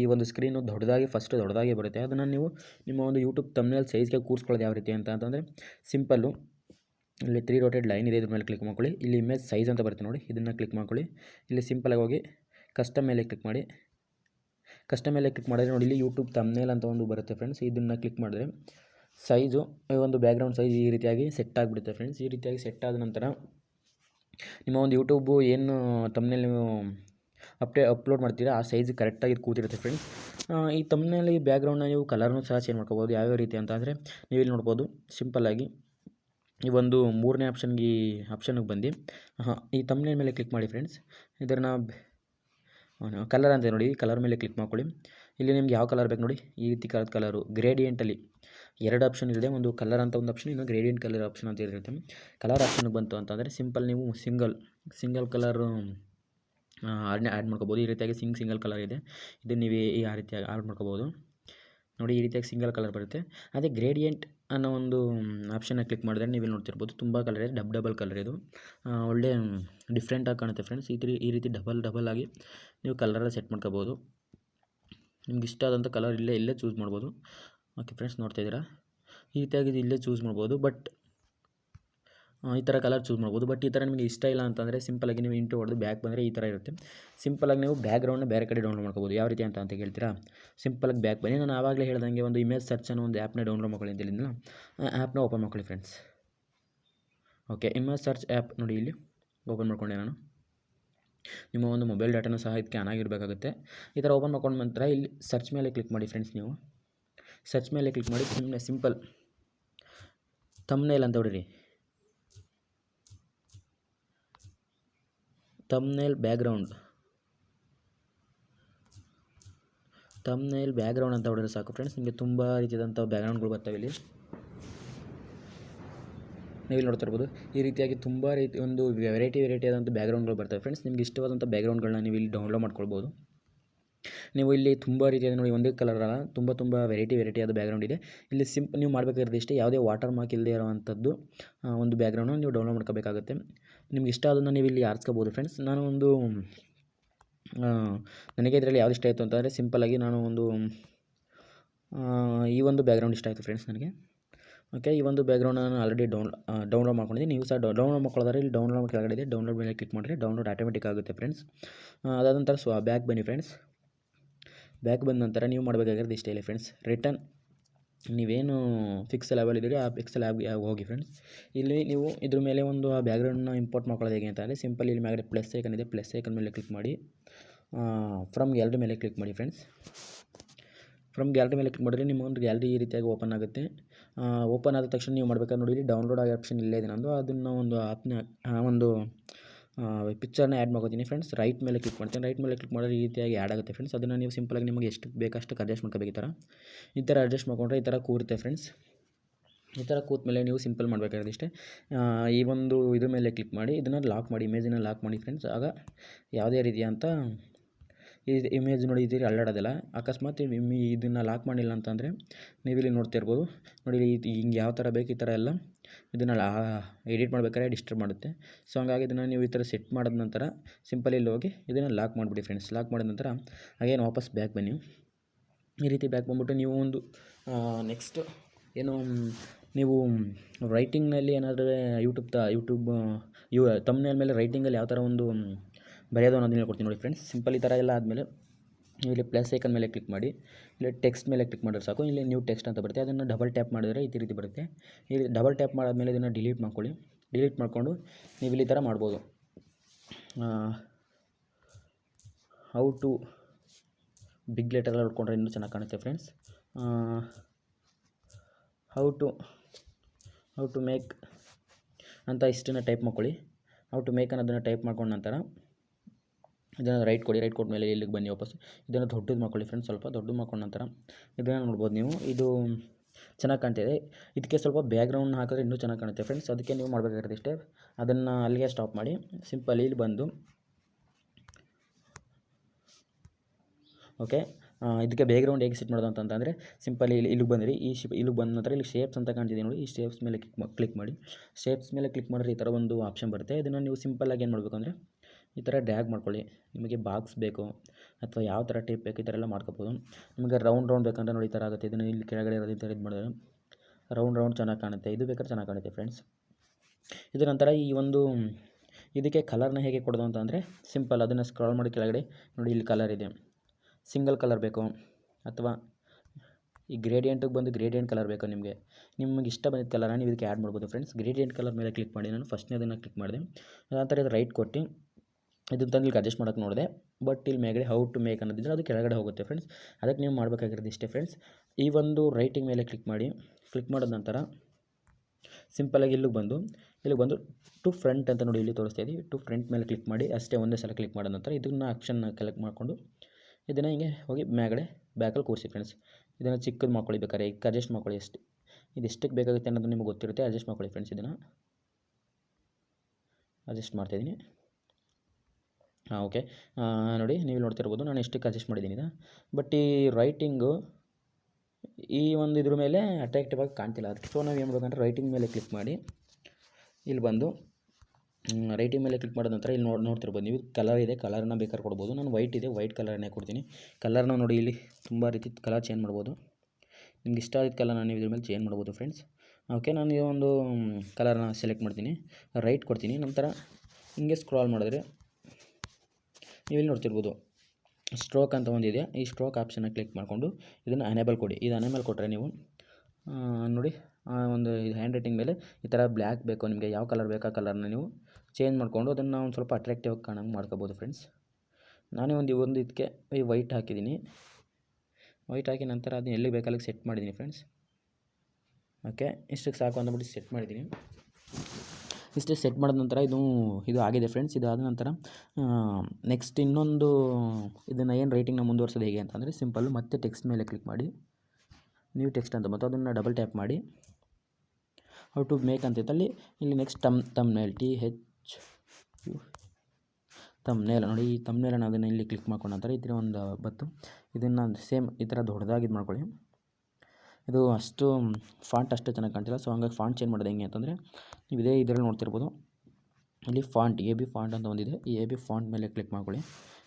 ಈ ಒಂದು ಸ್ಕ್ರೀನು ದೊಡ್ಡದಾಗಿ ಫಸ್ಟ್ ದೊಡ್ಡದಾಗಿ ಬರುತ್ತೆ. ಅದನ್ನು ನೀವು ನಿಮ್ಮ ಒಂದು ಯೂಟ್ಯೂಬ್ ತಮ್ಮನೇಲಿ ಸೈಜ್ಗೆ ಕೂರಿಸ್ಕೊಳ್ಳೋದು ಯಾವ ರೀತಿ ಅಂತ ಅಂತಂದರೆ ಸಿಂಪಲ್ಲು ಇಲ್ಲಿ ತ್ರೀ ರೋಟೆಡ್ ಲೈನ್ ಇದೆ ಇದ್ರ ಮೇಲೆ ಕ್ಲಿಕ್ ಮಾಡ್ಕೊಳ್ಳಿ. ಇಲ್ಲಿ ಇಮೇಜ್ ಸೈಜ್ ಅಂತ ಬರುತ್ತೆ ನೋಡಿ, ಇದನ್ನು ಕ್ಲಿಕ್ ಮಾಡ್ಕೊಳ್ಳಿ. ಇಲ್ಲಿ ಸಿಂಪಲಾಗಿ ಹೋಗಿ ಕಸ್ಟಮ್ ಮೇಲೆ ಕ್ಲಿಕ್ ಮಾಡಿ. ಕಸ್ಟಮ್ ಮೇಲೆ ಕ್ಲಿಕ್ ಮಾಡಿದ್ರೆ ನೋಡಿ, ಇಲ್ಲಿ ಯೂಟ್ಯೂಬ್ ತಮ್ನೇಲ್ ಅಂತ ಒಂದು ಬರುತ್ತೆ ಫ್ರೆಂಡ್ಸ್ ಇದನ್ನು ಕ್ಲಿಕ್ ಮಾಡಿದ್ರೆ ಸೈಜು ಈ ಒಂದು ಬ್ಯಾಕ್ಗ್ರೌಂಡ್ ಸೈಜ್ ಈ ರೀತಿಯಾಗಿ ಸೆಟ್ ಆಗಿಬಿಡುತ್ತೆ ಫ್ರೆಂಡ್ಸ್ ಈ ರೀತಿಯಾಗಿ ಸೆಟ್ ಆದ ನಂತರ ನಿಮ್ಮ ಒಂದು ಯೂಟ್ಯೂಬು ಏನು ತಮ್ಮನೇಲಿ ನೀವು ಅಪ್ಡೇ ಅಪ್ಲೋಡ್ ಮಾಡ್ತೀರಾ, ಆ ಸೈಜ್ ಕರೆಕ್ಟಾಗಿ ಕೂತಿರುತ್ತೆ ಫ್ರೆಂಡ್ಸ್ ಈ ತಮ್ಮನೇಲಿ ಬ್ಯಾಕ್ಗ್ರೌಂಡ್ನ ನೀವು ಕಲರ್ನೂ ಸಹ ಚೇಂಜ್ ಮಾಡ್ಕೋಬೋದು, ಯಾವ್ಯಾವ ರೀತಿ ಅಂತ ಅಂದರೆ ನೀವು ಇಲ್ಲಿ ನೋಡ್ಬೋದು ಸಿಂಪಲ್ಲಾಗಿ ಈ ಒಂದು ಮೂರನೇ ಆಪ್ಷನ್ಗೆ ಈ ಆಪ್ಷನ್ಗೆ ಬಂದು ಹಾಂ ಈ ತಮ್ಮನೇಲ್ ಮೇಲೆ ಕ್ಲಿಕ್ ಮಾಡಿ ಫ್ರೆಂಡ್ಸ್ ಇದನ್ನು ಕಲರ್ ಅಂತ ನೋಡಿ ಕಲರ್ ಮೇಲೆ ಕ್ಲಿಕ್ ಮಾಡ್ಕೊಳ್ಳಿ. ಇಲ್ಲಿ ನಿಮ್ಗೆ ಯಾವ ಕಲರ್ ಬೇಕು ನೋಡಿ, ಈ ರೀತಿ ಕಲರ್ ಕಲರು ಗ್ರೇಡಿಯಂಟಲ್ಲಿ ಎರಡು ಆಪ್ಷನ್ ಇದೆ ಒಂದು ಕಲರ್ ಅಂತ ಒಂದು ಆಪ್ಷನ್ ಇನ್ನು ಗ್ರೇಡಿಯಂಟ್ ಕಲರ್ ಆಪ್ಷನ್ ಅಂತ ಇರುತ್ತೆ. ಕಲರ್ ಆಪ್ಷನ್ಗೆ ಬಂತು ಅಂತಂದರೆ ಸಿಂಪಲ್ ನೀವು ಸಿಂಗಲ್ ಸಿಂಗಲ್ ಕಲರು ಅದನ್ನೇ ಆ್ಯಡ್ ಮಾಡ್ಕೋಬೋದು. ಈ ರೀತಿಯಾಗಿ ಸಿಂಗ್ ಸಿಂಗಲ್ ಕಲರ್ ಇದೆ. ಇದು ನೀವು ಈ ಆ ರೀತಿಯಾಗಿ ಆ್ಯಡ್ ಮಾಡ್ಕೋಬೋದು. ನೋಡಿ ಈ ರೀತಿಯಾಗಿ ಸಿಂಗಲ್ ಕಲರ್ ಬರುತ್ತೆ. ಅದೇ ಗ್ರೇಡಿಯಂಟ್ ಅನ್ನೋ ಒಂದು ಆಪ್ಷನ್ನ ಕ್ಲಿಕ್ ಮಾಡಿದ್ರೆ ನೀವು ನೋಡ್ತಿರ್ಬೋದು. ತುಂಬ ಕಲರ್ ಇದೆ. ಡಬ್, ಡಬಲ್ ಕಲರ್ ಇದು. ಒಳ್ಳೆ ಡಿಫ್ರೆಂಟಾಗಿ ಕಾಣುತ್ತೆ ಫ್ರೆಂಡ್ಸ್ ಈ ರೀತಿ ಈ ರೀತಿ ಡಬಲ್ ಡಬಲ್ ಆಗಿ ನೀವು ಕಲರೆಲ್ಲ ಸೆಟ್ ಮಾಡ್ಕೋಬೋದು. ನಿಮ್ಗೆ ಇಷ್ಟ ಆದಂಥ ಕಲರ್ ಇಲ್ಲೇ ಇಲ್ಲೇ ಚೂಸ್ ಮಾಡ್ಬೋದು. ಓಕೆ ಫ್ರೆಂಡ್ಸ್ ನೋಡ್ತಾ ಇದ್ದೀರಾ? ಈ ರೀತಿಯಾಗಿ ಇದು ಇಲ್ಲೇ ಚೂಸ್ ಮಾಡ್ಬೋದು ಬಟ್ ಈ ಥರ ಕಲರ್ ಚೂಸ್ ಮಾಡ್ಬೋದು. ಬಟ್ ಈ ಥರ ನಿಮಗೆ ಇಷ್ಟ ಇಲ್ಲ ಅಂತಂದರೆ ಸಿಂಪಲಾಗಿ ನೀವು ಇಂಟು ಹೊಡೆದು ಬ್ಯಾಕ್ ಬಂದರೆ ಈ ಥರ ಇರುತ್ತೆ. ಸಿಂಪಲಾಗಿ ನೀವು ಬ್ಯಾಕ್ಗ್ರೌಂಡ್ನ ಬೇರೆ ಕಡೆ ಡೌನ್ಲೋಡ್ ಮಾಡ್ಕೋಬೋದು. ಯಾವ ರೀತಿ ಅಂತ ಅಂತ ಹೇಳ್ತೀರಾ ಸಿಂಪಲಾಗಿ ಬ್ಯಾಕ್ ಬನ್ನಿ. ನಾನು ಆವಾಗಲೇ ಹೇಳ್ದಂಗೆ ಒಂದು ಇಮೇಜ್ ಸರ್ಚ್ ಅನ್ನೋ ಒಂದು ಆ್ಯಪ್ನ ಡೌನ್ಲೋಡ್ ಮಾಡ್ಕೊಳ್ಳಿ ಅಂತ ಹೇಳಿದ್ನಲ್ಲ ಆ್ಯಪ್ನ ಓಪನ್ ಮಾಡ್ಕೊಳ್ಳಿ friends okay image search app ನೋಡಿ ಇಲ್ಲಿ ಓಪನ್ ಮಾಡ್ಕೊಂಡೆ ನಾನು. ನಿಮ್ಮ ಒಂದು ಮೊಬೈಲ್ ಡಾಟಾನು ಸಹ ಇದಕ್ಕೆ ಆನ್ ಈ ಥರ ಓಪನ್ ಮಾಡ್ಕೊಂಡು ನಂತರ ಇಲ್ಲಿ ಸರ್ಚ್ ಮೇಲೆ ಕ್ಲಿಕ್ ಮಾಡಿ ಫ್ರೆಂಡ್ಸ್ ನೀವು. ಸರ್ಚ್ ಮೇಲೆ ಕ್ಲಿಕ್ ಮಾಡಿ ಸುಮ್ಮನೆ ಸಿಂಪಲ್ ತಮ್ನೇಲ್ ಅಂತ ಹೊಡಿರಿ. ತಮ್ನೇಲ್ ಬ್ಯಾಕ್ಗ್ರೌಂಡ್ ತಮ್ನೇಲ್ ಬ್ಯಾಕ್ಗ್ರೌಂಡ್ ಅಂತ ಹೊಡೆದ್ರೆ ಸಾಕು ಫ್ರೆಂಡ್ಸ್ ನಿಮಗೆ ತುಂಬ ರೀತಿಯಾದಂಥ ಬ್ಯಾಕ್ಗ್ರೌಂಡ್ಗಳು ಬರ್ತವೆ ಇಲ್ಲಿ. ನೀವು ಇಲ್ಲಿ ನೋಡ್ತಾ ಇರ್ಬೋದು, ಈ ರೀತಿಯಾಗಿ ತುಂಬ ರೀತಿ ಒಂದು ವೆರೈಟಿ ವೆರೈಟಿ ಆದಂಥ ಬ್ಯಾಕ್ಗ್ರೌಂಡ್ಗಳು ಬರ್ತವೆ ಫ್ರೆಂಡ್ಸ್ ನಿಮ್ಗೆ ಇಷ್ಟವಾದಂಥ ಬ್ಯಾಕ್ಗ್ರೌಂಡ್ಗಳನ್ನ ನೀವು ಇಲ್ಲಿ ಡೌನ್ಲೋಡ್ ಮಾಡ್ಕೊಳ್ಬೋದು. ನೀವು ಇಲ್ಲಿ ತುಂಬ ರೀತಿಯಾದ ನೋಡಿ ಒಂದೇ ಕಲರ್ ಅಲ್ಲ, ತುಂಬ ತುಂಬ ವೆರೈಟಿ ವೆರೈಟಿ ಆದ ಬ್ಯಾಕ್ಗ್ರೌಂಡ್ ಇದೆ. ಇಲ್ಲಿ ಸಿಂಪ್ ನೀವು ಮಾಡಬೇಕಾಗಿರೋದು ಇಷ್ಟೇ ಯಾವುದೇ ವಾಟರ್ ಮಾರ್ಕ್ ಇಲ್ಲದೆ ಇರುವಂಥದ್ದು ಒಂದು ಬ್ಯಾಗ್ರೌಂಡನ್ನು ನೀವು ಡೌನ್ಲೋಡ್ ಮಾಡ್ಕೋಬೇಕಾಗುತ್ತೆ. ನಿಮ್ಗೆ ಇಷ್ಟ ಆದನ್ನ ನೀವು ಇಲ್ಲಿ ಆರಿಸ್ಕೋಬೋದು ಫ್ರೆಂಡ್ಸ್ ನಾನು ಒಂದು ನನಗೆ ಇದರಲ್ಲಿ ಯಾವ್ದು ಇಷ್ಟ ಆಯಿತು ಅಂತಂದರೆ ಸಿಂಪಲ್ಲಾಗಿ ನಾನು ಒಂದು ಈ ಒಂದು ಬ್ಯಾಗ್ರೌಂಡ್ ಇಷ್ಟ ಆಯಿತು ಫ್ರೆಂಡ್ಸ್ ನನಗೆ. ಓಕೆ ಈ ಒಂದು ಬ್ಯಾಗ್ರೌಂಡ್ ನಾನು ಆಲ್ರೆಡಿ ಡೌನ್ ಡೌನ್ಲೋಡ್ ಮಾಡ್ಕೊಂಡಿದ್ದೀನಿ. ನೀವು ಸಹ ಡೌನ್ಲೋಡ್ ಮಾಡ್ಕೊಳ್ಳೋದಾದ್ರೆ ಇಲ್ಲಿ ಡೌನ್ಲೋಡ್ ಕೆಳಗಡೆ ಇದೆ. ಡೌನ್ಲೋಡ್ ಮೇಲೆ ಕ್ಲಿಕ್ ಮಾಡಿದ್ರೆ ಡೌನ್ಲೋಡ್ ಆಟೋಮೆಟಿಕ್ ಆಗುತ್ತೆ ಫ್ರೆಂಡ್ಸ್ ಅದಾದ ನಂತರ ಸ್ವ ಬ್ಯಾಗ್ ಬನ್ನಿ ಫ್ರೆಂಡ್ಸ್ ಬ್ಯಾಕ್ ಬಂದ ನಂತರ ನೀವು ಮಾಡಬೇಕಾಗಿರೋದು ಇಷ್ಟೇ ಇಲ್ಲ ಫ್ರೆಂಡ್ಸ್ ರಿಟರ್ನ್ ನೀವೇನು ಫಿಕ್ಸ್ ಲ್ಯಾಬಲ್ ಇದ್ದೀರಿ ಆ ಫಿಕ್ಸ್ ಲ್ಯಾಬ್ ಹೋಗಿ ಫ್ರೆಂಡ್ಸ್ ಇಲ್ಲಿ ನೀವು ಇದ್ರ ಮೇಲೆ ಒಂದು ಆ ಬ್ಯಾಕ್ಗ್ರೌಂಡ್ನ ಇಂಪೋರ್ಟ್ ಮಾಡ್ಕೊಳ್ಳೋದು ಹೇಗೆ ಅಂತಂದರೆ ಸಿಂಪಲ್ ಇಲ್ಲಿ ಮ್ಯಾಗಡೆ ಪ್ಲಸ್ ಐಕನ್ ಇದೆ. ಪ್ಲಸ್ ಐಕನ್ ಮೇಲೆ ಕ್ಲಿಕ್ ಮಾಡಿ ಫ್ರಮ್ ಗ್ಯಾಲರಿ ಮೇಲೆ ಕ್ಲಿಕ್ ಮಾಡಿ ಫ್ರೆಂಡ್ಸ್ ಫ್ರಮ್ ಗ್ಯಾಲರಿ ಮೇಲೆ ಕ್ಲಿಕ್ ಮಾಡಿದ್ರೆ ನಿಮ್ಮ ಒಂದು ಗ್ಯಾಲರಿ ಈ ರೀತಿಯಾಗಿ ಓಪನ್ ಆಗುತ್ತೆ. ಓಪನ್ ಆದ ತಕ್ಷಣ ನೀವು ಮಾಡಬೇಕಾದ್ರೆ ನೋಡಿ ಡೌನ್ಲೋಡ್ ಆಗೋ ಆಪ್ಷನ್ ಇಲ್ಲೇ ಇದೆ ನಂದು. ಅದನ್ನು ಒಂದು ಆಪ್ನ ಆ, ಒಂದು ಪಿಕ್ಚರ್ನ ಆ್ಯಡ್ ಮಾಡ್ಕೋತೀನಿ ಫ್ರೆಂಡ್ಸ್ ರೈಟ್ ಮೇಲೆ ಕ್ಲಿಕ್ ಮಾಡ್ತೀನಿ. ರೈಟ್ ಮೇಲೆ ಕ್ಲಿಕ್ ಮಾಡಿದ್ರೆ ಈ ರೀತಿಯಾಗಿ ಆ್ಯಡ್ ಆಗುತ್ತೆ ಫ್ರೆಂಡ್ಸ್ ಅದನ್ನು ನೀವು ಸಿಂಪಲಾಗಿ ನಿಮಗೆ ಎಷ್ಟು ಬೇಕಷ್ಟು ಅಡ್ಜಸ್ಟ್ ಮಾಡ್ಕೋಬೇಕು ಈ ಥರ. ಈ ಥರ ಅಡ್ಜಸ್ಟ್ ಮಾಡ್ಕೊಂಡ್ರೆ ಈ ಥರ ಕೂರುತ್ತೆ ಫ್ರೆಂಡ್ಸ್ ಈ ಥರ ಕೂತ ಮೇಲೆ ನೀವು ಸಿಂಪಲ್ ಮಾಡಬೇಕಾಗಿರೋದು ಇಷ್ಟೇ. ಈ ಒಂದು ಇದ್ರ ಮೇಲೆ ಕ್ಲಿಕ್ ಮಾಡಿ, ಇದನ್ನು ಲಾಕ್ ಮಾಡಿ ಇಮೇಜನ್ನು ಲಾಕ್ ಮಾಡಿ ಫ್ರೆಂಡ್ಸ್ ಆಗ ಯಾವುದೇ ರೀತಿಯಂಥ ಈ ಇಮೇಜ್ ನೋಡಿ ಇದೀರಿ ಅಲ್ಲಾಡೋದಿಲ್ಲ. ಅಕಸ್ಮಾತ್ ಇದನ್ನು ಲಾಕ್ ಮಾಡಿಲ್ಲ ಅಂತಂದರೆ ನೀವಿಲ್ಲಿ ನೋಡ್ತಾ ಇರ್ಬೋದು. ನೋಡಿ ಇದು ಹಿಂಗೆ ಯಾವ ಥರ ಬೇಕು ಈ ಥರ ಎಲ್ಲ ಇದನ್ನು ಎಡಿಟ್ ಮಾಡ್ಬೇಕಾದ್ರೆ ಡಿಸ್ಟರ್ಬ್ ಮಾಡುತ್ತೆ. ಸೊ ಹಂಗಾಗಿ ಇದನ್ನು ನೀವು ಈ ಥರ ಸೆಟ್ ಮಾಡಿದ ನಂತರ ಸಿಂಪಲ್ ಇಲ್ಲಿ ಹೋಗಿ ಇದನ್ನು ಲಾಕ್ ಮಾಡಿಬಿಡಿ ಫ್ರೆಂಡ್ಸ್ ಲಾಕ್ ಮಾಡಿದ ನಂತರ ಅಗೇನ್ ವಾಪಸ್ ಬ್ಯಾಕ್ ಬನ್ನಿ. ಈ ರೀತಿ ಬ್ಯಾಕ್ ಬಂದ್ಬಿಟ್ಟು ನೀವು ಒಂದು ನೆಕ್ಸ್ಟ್ ಏನು ನೀವು ರೈಟಿಂಗ್ನಲ್ಲಿ ಏನಾದರೂ ಯೂಟ್ಯೂಬ್ ತ ಯೂಟ್ಯೂಬ್ ಯು ತಮ್ಮನೇಲ್ ಮೇಲೆ ರೈಟಿಂಗಲ್ಲಿ ಯಾವ ಥರ ಒಂದು ಬರೆಯೋದು ಅನ್ನೋದನ್ನ ಹೇಳ್ಕೊಡ್ತೀನಿ ನೋಡಿ ಫ್ರೆಂಡ್ಸ್ ಸಿಂಪಲ್ ಈ ಥರ ಎಲ್ಲ ಆದಮೇಲೆ ನೀವು ಇಲ್ಲಿ ಪ್ಲಸ್ ಐಕನ್ ಮೇಲೆ ಕ್ಲಿಕ್ ಮಾಡಿ, ಇಲ್ಲಿ ಟೆಕ್ಸ್ಟ್ ಮೇಲೆ ಕ್ಲಿಕ್ ಮಾಡಿದ್ರೆ ಸಾಕು. ಇಲ್ಲಿ ನ್ಯೂ ಟೆಕ್ಸ್ಟ್ ಅಂತ ಬರುತ್ತೆ. ಅದನ್ನು ಡಬಲ್ ಟ್ಯಾಪ್ ಮಾಡಿದ್ರೆ ಈ ರೀತಿ ಬರುತ್ತೆ. ಇಲ್ಲಿ ಡಬಲ್ ಟ್ಯಾಪ್ ಮಾಡಾದಮೇಲೆ ಇದನ್ನು ಡಿಲೀಟ್ ಮಾಡ್ಕೊಳ್ಳಿ. ಡಿಲೀಟ್ ಮಾಡಿಕೊಂಡು ನೀವು ಇಲ್ಲಿ ಥರ ಮಾಡ್ಬೋದು. ಹೌ ಟು ಬಿಗ್ ಲೆಟರಲ್ಲಿ ಹೊಡ್ಕೊಂಡ್ರೆ ಇನ್ನೂ ಚೆನ್ನಾಗಿ ಕಾಣುತ್ತೆ friends how to how to make ಅಂತ ಇಷ್ಟನ್ನು ಟೈಪ್ ಮಾಡ್ಕೊಳ್ಳಿ. ಹೌ ಟು ಮೇಕ್ ಅನ್ನೋದನ್ನು ಟೈಪ್ ಮಾಡ್ಕೊಂಡ ನಂತರ ಇದನ್ನು ರೈಟ್ ಕೊಡಿ ರೈಟ್ ಕೊಟ್ಟ ಮೇಲೆ ಇಲ್ಲಿಗೆ ಬನ್ನಿ ವಾಪಸ್ ಇದನ್ನು ದೊಡ್ಡದು ಮಾಡ್ಕೊಳ್ಳಿ ಫ್ರೆಂಡ್ಸ್ ಸ್ವಲ್ಪ ದೊಡ್ಡದು ಮಾಡ್ಕೊಂಡ ನಂತರ ಇದನ್ನು ನೋಡ್ಬೋದು ನೀವು. ಇದು ಚೆನ್ನಾಗಿ ಕಾಣ್ತಿದೆ ಇದಕ್ಕೆ ಸ್ವಲ್ಪ ಬ್ಯಾಕ್ಗ್ರೌಂಡ್ ಹಾಕಿದ್ರೆ ಇನ್ನೂ ಚೆನ್ನಾಗಿ ಕಾಣುತ್ತೆ ಫ್ರೆಂಡ್ಸ್ ಅದಕ್ಕೆ ನೀವು ಮಾಡಬೇಕಾಗಿರೋದು ಇಷ್ಟೇ. ಅದನ್ನು ಅಲ್ಲಿಗೆ ಸ್ಟಾಪ್ ಮಾಡಿ. ಸಿಂಪಲ್ ಇಲ್ಲಿ ಬಂದು ಓಕೆ ಇದಕ್ಕೆ ಬ್ಯಾಕ್ಗ್ರೌಂಡ್ ಹೇಗೆ ಸೆಟ್ ಮಾಡೋದು ಅಂತಂದರೆ ಸಿಂಪಲ್ ಇಲ್ಲಿ, ಇಲ್ಲಿಗೆ ಬಂದಿರಿ. ಈ ಶಿಪ್ ಇಲ್ಲಿಗೆ ಬಂದ ನಂತರ ಇಲ್ಲಿ ಶೇಪ್ಸ್ ಅಂತ ಕಾಣ್ತಿದೆ ನೋಡಿ. ಈ ಶೇಪ್ಸ್ ಮೇಲೆ ಕ್ಲಿಕ್ ಕ್ಲಿಕ್ ಮಾಡಿ. ಶೇಪ್ಸ್ ಮೇಲೆ ಕ್ಲಿಕ್ ಮಾಡಿದ್ರೆ ಈ ಥರ ಒಂದು ಆಪ್ಷನ್ ಬರುತ್ತೆ. ಇದನ್ನು ನೀವು ಸಿಂಪಲ್ಲಾಗಿ ಏನು ಮಾಡಬೇಕು ಅಂದರೆ ಈ ಥರ ಡ್ರ್ಯಾಗ್ ಮಾಡ್ಕೊಳ್ಳಿ. ನಿಮಗೆ ಬಾಕ್ಸ್ ಬೇಕು ಅಥವಾ ಯಾವ ಥರ ಟೇಪ್ ಬೇಕು ಈ ಥರ ಎಲ್ಲ ಮಾಡ್ಕೋಬೋದು. ನಿಮಗೆ ರೌಂಡ್ ರೌಂಡ್ ಬೇಕಂದ್ರೆ ನೋಡಿ ಈ ಥರ ಆಗುತ್ತೆ. ಇದನ್ನು ಇಲ್ಲಿ ಕೆಳಗಡೆ ಇರೋದು ಈ ಥರ ಇದು ಮಾಡಿದ್ರೆ ರೌಂಡ್ ರೌಂಡ್ ಚೆನ್ನಾಗಿ ಕಾಣುತ್ತೆ. ಇದು ಬೇಕಾದ್ರೆ ಚೆನ್ನಾಗಿ ಕಾಣುತ್ತೆ ಫ್ರೆಂಡ್ಸ್. ಇದರ ನಂತರ ಈ ಒಂದು ಇದಕ್ಕೆ ಕಲರ್ನ ಹೇಗೆ ಕೊಡೋದು ಅಂತಂದರೆ ಸಿಂಪಲ್ ಅದನ್ನು ಸ್ಕ್ರಾಲ್ ಮಾಡಿ ಕೆಳಗಡೆ ನೋಡಿ ಇಲ್ಲಿ ಕಲರ್ ಇದೆ. ಸಿಂಗಲ್ ಕಲರ್ ಬೇಕು ಅಥವಾ ಈ ಗ್ರೇಡಿಯಂಟಿಗೆ ಬಂದು ಗ್ರೇಡಿಯಂಟ್ ಕಲರ್ ಬೇಕು ನಿಮಗೆ. ನಿಮಗೆ ಇಷ್ಟ ಬಂದಿದ್ದ ಕಲರ್ನ ನೀವು ಇದಕ್ಕೆ ಆ್ಯಡ್ ಮಾಡ್ಬೋದು ಫ್ರೆಂಡ್ಸ್. ಗ್ರೇಡಿಯಂಟ್ ಕಲರ್ ಮೇಲೆ ಕ್ಲಿಕ್ ಮಾಡಿ. ನಾನು ಫಸ್ಟ್ನೇ ಅದನ್ನು ಕ್ಲಿಕ್ ಮಾಡಿದೆ. ನಂತರ ಇದು ರೈಟ್ ಕೊಟ್ಟು ಇದನ್ನು ತಂದು ಇಲ್ಲಿ ಅಡ್ಜಸ್ಟ್ ಮಾಡೋಕ್ಕೆ ನೋಡಿದೆ. ಬಟ್ ಇಲ್ಲಿ ಮೇಗಡೆ ಹೌ ಟು ಮೇಕ್ ಅನ್ನೋದಿದ್ರೆ ಅದು ಕೆಳಗಡೆ ಹೋಗುತ್ತೆ ಫ್ರೆಂಡ್ಸ್ ಅದಕ್ಕೆ ನೀವು ಮಾಡಬೇಕಾಗಿರೋದು ಇಷ್ಟೇ ಫ್ರೆಂಡ್ಸ್ ಈ ಒಂದು ರೈಟಿಂಗ್ ಮೇಲೆ ಕ್ಲಿಕ್ ಮಾಡಿ ಕ್ಲಿಕ್ ಮಾಡಿದ ನಂತರ ಸಿಂಪಲಾಗಿ ಇಲ್ಲಿಗೆ ಬಂದು ಇಲ್ಲಿಗೆ ಬಂದು ಟು ಫ್ರಂಟ್ ಅಂತ ನೋಡಿ ಇಲ್ಲಿ ತೋರಿಸ್ತಾ ಇದ್ದೀವಿ ಟು ಫ್ರಂಟ್ ಮೇಲೆ ಕ್ಲಿಕ್ ಮಾಡಿ, ಅಷ್ಟೇ ಒಂದೇ ಸಲ ಕ್ಲಿಕ್ ಮಾಡಿದ ನಂತರ ಇದನ್ನು ಆಪ್ಷನ್ನ ಕಲೆಕ್ಟ್ ಮಾಡಿಕೊಂಡು ಇದನ್ನು ಹಿಂಗೆ ಹೋಗಿ ಮ್ಯಾಗಡೆ ಬ್ಯಾಕಲ್ಲಿ ಕೂರಿಸಿ ಫ್ರೆಂಡ್ಸ್ ಇದನ್ನು ಚಿಕ್ಕದು ಮಾಡ್ಕೊಳ್ಳಿ ಬೇಕಾದ್ರೆ, ಈಗ ಅಡ್ಜಸ್ಟ್ ಮಾಡ್ಕೊಳ್ಳಿ ಎಷ್ಟು, ಇದು ಎಷ್ಟಕ್ಕೆ ಬೇಕಾಗುತ್ತೆ ಅನ್ನೋದು ನಿಮಗೆ ಗೊತ್ತಿರುತ್ತೆ. ಅಡ್ಜಸ್ಟ್ ಮಾಡ್ಕೊಳ್ಳಿ ಫ್ರೆಂಡ್ಸ್ ಇದನ್ನು. ಅಡ್ಜಸ್ಟ್ ಮಾಡ್ತಾಯಿದ್ದೀನಿ ಹಾಂ ಓಕೆ ನೋಡಿ ನೀವು ನೋಡ್ತಿರ್ಬೋದು, ನಾನು ಎಷ್ಟಕ್ಕೆ ಅಡ್ಜಸ್ಟ್ ಮಾಡಿದ್ದೀನಿ ಬಟ್ ಈ ರೈಟಿಂಗು ಈ ಒಂದು ಇದ್ರ ಮೇಲೆ ಅಟ್ರಾಕ್ಟಿವ್ ಆಗಿ ಕಾಣ್ತಿಲ್ಲ. ಅದಕ್ಕೆ ಸೊ ನಾವು ಏನು ಮಾಡ್ಬೇಕಂದ್ರೆ ರೈಟಿಂಗ್ ಮೇಲೆ ಕ್ಲಿಕ್ ಮಾಡಿ, ಇಲ್ಲಿ ಬಂದು ರೈಟಿಂಗ್ ಮೇಲೆ ಕ್ಲಿಕ್ ಮಾಡಿದ ನಂತರ ಇಲ್ಲಿ ನೋಡಿ, ನೋಡ್ತಿರ್ಬೋದು. ನೀವು ಕಲರ್ ಇದೆ ಕಲರ್ನ ಬೇಕಾದ್ರೆ ಕೊಡ್ಬೋದು. ನಾನು ವೈಟ್ ಇದೆ ವೈಟ್ ಕಲರನ್ನೇ ಕೊಡ್ತೀನಿ. ಕಲರ್ನ ನೋಡಿ, ಇಲ್ಲಿ ತುಂಬ ರೀತಿ ಕಲರ್ ಚೇಂಜ್ ಮಾಡ್ಬೋದು. ನಿಮ್ಗೆ ಇಷ್ಟ ಆಗಿದ್ದ ಕಲರ್ನ ನೀವು ಇದ್ರ ಮೇಲೆ ಚೇಂಜ್ ಮಾಡ್ಬೋದು ಫ್ರೆಂಡ್ಸ್ ಓಕೆ ನಾನು ಈ ಒಂದು ಕಲರ್ನ ಸೆಲೆಕ್ಟ್ ಮಾಡ್ತೀನಿ. ರೈಟ್ ಕೊಡ್ತೀನಿ. ನಂತರ ಹಿಂಗೆ ಸ್ಕ್ರಾಲ್ ಮಾಡಿದ್ರೆ ನೀವು ಇಲ್ಲಿ ನೋಡ್ತಿರ್ಬೋದು ಸ್ಟ್ರೋಕ್ ಅಂತ ಒಂದಿದೆ ಈ ಸ್ಟ್ರೋಕ್ ಆಪ್ಷನ್ನ ಕ್ಲಿಕ್ ಮಾಡಿಕೊಂಡು ಇದನ್ನು ಅನೇಬಲ್ ಕೊಡಿ. ಇದು ಅನೇಬಲ್ ಕೊಟ್ಟರೆ ನೀವು ನೋಡಿ ಒಂದು ಇದು ಹ್ಯಾಂಡ್ ರೈಟಿಂಗ್ ಮೇಲೆ ಈ ಥರ ಬ್ಲ್ಯಾಕ್ ಬೇಕು, ನಿಮಗೆ ಯಾವ ಕಲರ್ ಬೇಕು ಆ ಕಲರ್ನ ನೀವು ಚೇಂಜ್ ಮಾಡಿಕೊಂಡು ಅದನ್ನು ಒಂದು ಸ್ವಲ್ಪ ಅಟ್ರಾಕ್ಟಿವ್ ಆಗಿ ಕಾಣಂಗೆ ಮಾಡ್ಕೋಬೋದು ಫ್ರೆಂಡ್ಸ್ ನಾನೇ ಒಂದು ಒಂದು ಇದಕ್ಕೆ ಈ ವೈಟ್ ಹಾಕಿದ್ದೀನಿ ವೈಟ್ ಹಾಕಿ ನಂತರ ಅದನ್ನ ಎಲ್ಲಿಗೆ ಬೇಕಲ್ಲಿಗೆ ಸೆಟ್ ಮಾಡಿದ್ದೀನಿ ಫ್ರೆಂಡ್ಸ್ ಓಕೆ ಇಷ್ಟಕ್ಕೆ ಸಾಕು ಅಂದ್ಬಿಟ್ಟು ಸೆಟ್ ಮಾಡಿದ್ದೀನಿ ಇಷ್ಟು ಸೆಟ್ ಮಾಡಿದ ನಂತರ ಇದು ಇದು ಆಗಿದೆ ಫ್ರೆಂಡ್ಸ್. ಇದಾದ ನಂತರ ನೆಕ್ಸ್ಟ್ ಇನ್ನೊಂದು, ಇದನ್ನು ಏನು ರೈಟಿಂಗ್ನ ಮುಂದುವರ್ಸೋದು ಹೇಗೆ ಅಂತಂದರೆ ಸಿಂಪಲ್ಲು ಮತ್ತೆ ಟೆಕ್ಸ್ಟ್ ಮೇಲೆ ಕ್ಲಿಕ್ ಮಾಡಿ ನ್ಯೂ ಟೆಕ್ಸ್ಟ್ ಅಂತ ಮತ್ತು ಅದನ್ನು ಡಬಲ್ ಟ್ಯಾಪ್ ಮಾಡಿ ಹೌ ಟು ಮೇಕ್ ಅಂತ ಅಲ್ಲಿ ಇಲ್ಲಿ next thumb thumbnail T H U thumbnail ನೋಡಿ ಈ ತಮ್ನೇಲನ್ನು ಅದನ್ನು ಇಲ್ಲಿ ಕ್ಲಿಕ್ ಮಾಡ್ಕೊಂಡು ನಂತರ ಈ ಥರ ಒಂದು ಬತ್ತು. ಇದನ್ನು ಸೇಮ್ ಈ ಥರ ದೊಡ್ಡದಾಗಿ ಇದು ಮಾಡ್ಕೊಳ್ಳಿ. ಇದು ಅಷ್ಟು ಫಾಂಟ್ ಅಷ್ಟು ಚೆನ್ನಾಗಿ ಕಾಣ್ತಿಲ್ಲ. ಸೊ ಹಂಗಾಗಿ ಫಾಂಟ್ ಚೇಂಜ್ ಮಾಡೋದು ಹೆಂಗೆ ಅಂತಂದರೆ, ನೀವು ಇದೇ ಇದರಲ್ಲಿ ನೋಡ್ತಿರ್ಬೋದು. ಇಲ್ಲಿ ಫಾಂಟ್ ಎ ಬಿ ಫಾಂಟ್ ಅಂತ ಒಂದಿದೆ. ಈ ಎ ಬಿ ಫಾಂಟ್ ಮೇಲೆ ಕ್ಲಿಕ್ ಮಾಡ್ಕೊಳ್ಳಿ.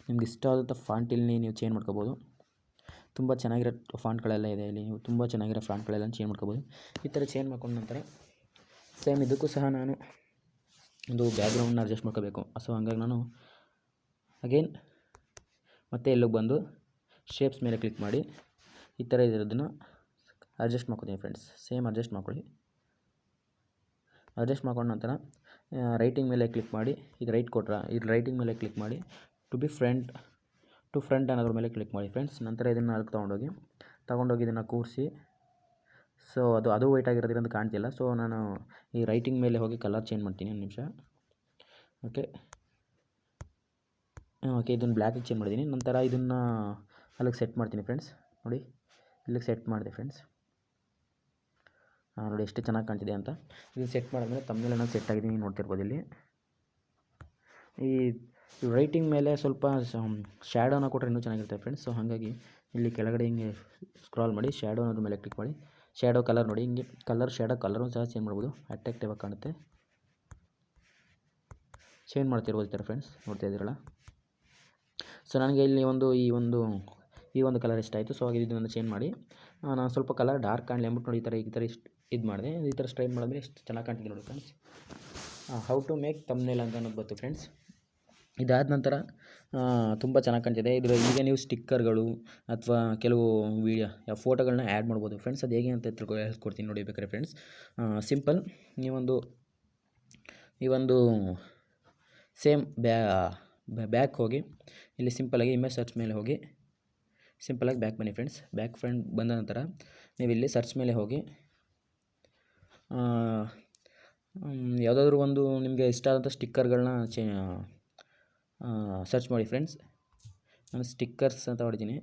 ನಿಮ್ಗೆ ಇಷ್ಟ ಆದಂಥ ಫಾಂಟ್ ಇಲ್ಲಿ ನೀವು ಚೇಂಜ್ ಮಾಡ್ಕೋಬೋದು. ತುಂಬ ಚೆನ್ನಾಗಿರೋ ಫಾಂಟ್ಗಳೆಲ್ಲ ಇದೆ ಇಲ್ಲಿ. ನೀವು ತುಂಬ ಚೆನ್ನಾಗಿರೋ ಫಾಂಟ್ಗಳೆಲ್ಲ ಚೇಂಜ್ ಮಾಡ್ಕೋಬೋದು. ಈ ಥರ ಚೇಂಜ್ ಮಾಡ್ಕೊಂಡ ನಂತರ ಸೇಮ್ ಇದಕ್ಕೂ ಸಹ ನಾನು ಒಂದು ಬ್ಯಾಕ್ಗ್ರೌಂಡನ್ನ ಅಡ್ಜಸ್ಟ್ ಮಾಡ್ಕೋಬೇಕು. ಸೊ ಹಂಗಾಗಿ ನಾನು ಅಗೇನ್ ಮತ್ತೆ ಎಲ್ಲಿಗೆ ಬಂದು ಶೇಪ್ಸ್ ಮೇಲೆ ಕ್ಲಿಕ್ ಮಾಡಿ ಈ ಥರ ಇರೋದನ್ನು ಅಡ್ಜಸ್ಟ್ ಮಾಡ್ಕೊತೀನಿ ಫ್ರೆಂಡ್ಸ್ ಸೇಮ್ ಅಡ್ಜಸ್ಟ್ ಮಾಡ್ಕೊಳ್ಳಿ. ಅಡ್ಜಸ್ಟ್ ಮಾಡ್ಕೊಂಡ ನಂತರ ರೈಟಿಂಗ್ ಮೇಲೆ ಕ್ಲಿಕ್ ಮಾಡಿ, ಇದು ರೈಟ್ ಕೊಟ್ರ? ಇದು ರೈಟಿಂಗ್ ಮೇಲೆ ಕ್ಲಿಕ್ ಮಾಡಿ to be front to front ಅನ್ನೋದ್ರ ಮೇಲೆ ಕ್ಲಿಕ್ ಮಾಡಿ ಫ್ರೆಂಡ್ಸ್ ನಂತರ ಇದನ್ನು ಅದಕ್ಕೆ ತೊಗೊಂಡೋಗಿ ತೊಗೊಂಡೋಗಿ ಇದನ್ನು ಕೂರಿಸಿ ಸೊ ಅದು ಅದು ವೈಟ್ ಆಗಿರೋದ್ರಿಂದ ಕಾಣ್ತಿಲ್ಲ. ಸೊ ನಾನು ಈ ರೈಟಿಂಗ್ ಮೇಲೆ ಹೋಗಿ ಕಲರ್ ಚೇಂಜ್ ಮಾಡ್ತೀನಿ ಒಂದು ನಿಮಿಷ. ಓಕೆ ಓಕೆ ಇದನ್ನು ಬ್ಲ್ಯಾಕಿಗೆ ಚೇಂಜ್ ಮಾಡಿದ್ದೀನಿ ನಂತರ ಇದನ್ನು ಅಲ್ಲಿಗೆ ಸೆಟ್ ಮಾಡ್ತೀನಿ ಫ್ರೆಂಡ್ಸ್ ನೋಡಿ, ಇಲ್ಲಿಗೆ ಸೆಟ್ ಮಾಡಿದೆ ಫ್ರೆಂಡ್ಸ್ ನೋಡಿ ಎಷ್ಟು ಚೆನ್ನಾಗಿ ಕಾಣ್ತಿದೆ ಅಂತ. ಇದು ಸೆಟ್ ಮಾಡಿದ್ರೆ ತಮ್ಮೇಲೆ ನಾನು ಸೆಟ್ ಆಗಿದ್ದೀನಿ ನೋಡ್ತಿರ್ಬೋದು ಇಲ್ಲಿ. ಈ ರೈಟಿಂಗ್ ಮೇಲೆ ಸ್ವಲ್ಪ ಶ್ಯಾಡೋನ ಕೊಟ್ಟರೆ ಇನ್ನೂ ಚೆನ್ನಾಗಿರುತ್ತೆ ಫ್ರೆಂಡ್ಸ್ ಸೊ ಹಾಗಾಗಿ ಇಲ್ಲಿ ಕೆಳಗಡೆ ಹಿಂಗೆ ಸ್ಕ್ರಾಲ್ ಮಾಡಿ ಶ್ಯಾಡೋ ಅನ್ನೋದ್ರ ಮೇಲೆ ಕ್ಲಿಕ್ ಮಾಡಿ. ಶ್ಯಾಡೋ ಕಲರ್ ನೋಡಿ, ಹಿಂಗೆ ಕಲರ್ ಶ್ಯಾಡೋ ಕಲರು ಸಹ ಚೇಂಜ್ ಮಾಡ್ಬೋದು. ಅಟ್ರಾಕ್ಟಿವ್ ಆಗಿ ಕಾಣುತ್ತೆ. ಚೇಂಜ್ ಮಾಡ್ತಿರ್ಬೋದು ಈ ಫ್ರೆಂಡ್ಸ್ ನೋಡ್ತಾ ಇದ್ದೀರಲ್ಲ? ಸೊ ನನಗೆ ಇಲ್ಲಿ ಒಂದು, ಈ ಒಂದು ಈ ಒಂದು ಕಲರ್ ಇಷ್ಟ ಆಯಿತು. ಸೊ ಹಾಗೆ ಇದನ್ನು ಚೇಂಜ್ ಮಾಡಿ. ನಾನು ಸ್ವಲ್ಪ ಕಲರ್ ಡಾರ್ಕ್ ಕಾಣಲಿ ಅಂದ್ಬಿಟ್ಟು ನೋಡಿ ಈ ಥರ ಈ ಥರ ಇಷ್ಟು ಇದು ಮಾಡಿದೆ. ಈ ಥರ ಸ್ಟ್ರೈಟ್ ಮಾಡಿದ್ರೆ ಎಷ್ಟು ಚೆನ್ನಾಗಿ ಕಾಣ್ತಿದೆ ನೋಡಿ friends how to make thumbnail ಅಂತ ಅನ್ನೋದು ಫ್ರೆಂಡ್ಸ್ ಇದಾದ ನಂತರ ತುಂಬ ಚೆನ್ನಾಗಿ ಕಾಣ್ತಿದೆ. ಇದರ ಈಗ ನೀವು ಸ್ಟಿಕ್ಕರ್ಗಳು ಅಥವಾ ಕೆಲವು ವೀಡಿಯೋ ಫೋಟೋಗಳನ್ನ ಆ್ಯಡ್ ಮಾಡ್ಬೋದು. ಫ್ರೆಂಡ್ಸ್ ಅದು ಹೇಗೆ ಅಂತ ತಿಳ್ಕೊ, ಹೇಳ್ಕೊಡ್ತೀನಿ ನೋಡಿ ಬೇಕಾದ್ರೆ ಫ್ರೆಂಡ್ಸ್ ಸಿಂಪಲ್ ನೀವೊಂದು ಈ ಒಂದು ಸೇಮ್ ಬ್ಯಾ ಬ್ಯಾಕ್ ಹೋಗಿ, ಇಲ್ಲಿ ಸಿಂಪಲಾಗಿ ಇಮೇಜ್ ಸರ್ಚ್ ಮೇಲೆ ಹೋಗಿ ಸಿಂಪಲಾಗಿ ಬ್ಯಾಕ್ ಬನ್ನಿ ಫ್ರೆಂಡ್ಸ್ ಬ್ಯಾಕ್ ಫ್ರೆಂಡ್ ಬಂದ ನಂತರ ನೀವು ಇಲ್ಲಿ ಸರ್ಚ್ ಮೇಲೆ ಹೋಗಿ ಯಾವುದಾದ್ರೂ ಒಂದು ನಿಮಗೆ ಇಷ್ಟ ಆದಂಥ ಸ್ಟಿಕ್ಕರ್ಗಳನ್ನ ಚೇ ಸರ್ಚ್ ಮಾಡಿ ಫ್ರೆಂಡ್ಸ್ ನಾನು ಸ್ಟಿಕ್ಕರ್ಸ್ ಅಂತ ಹೊಡಿದ್ದೀನಿ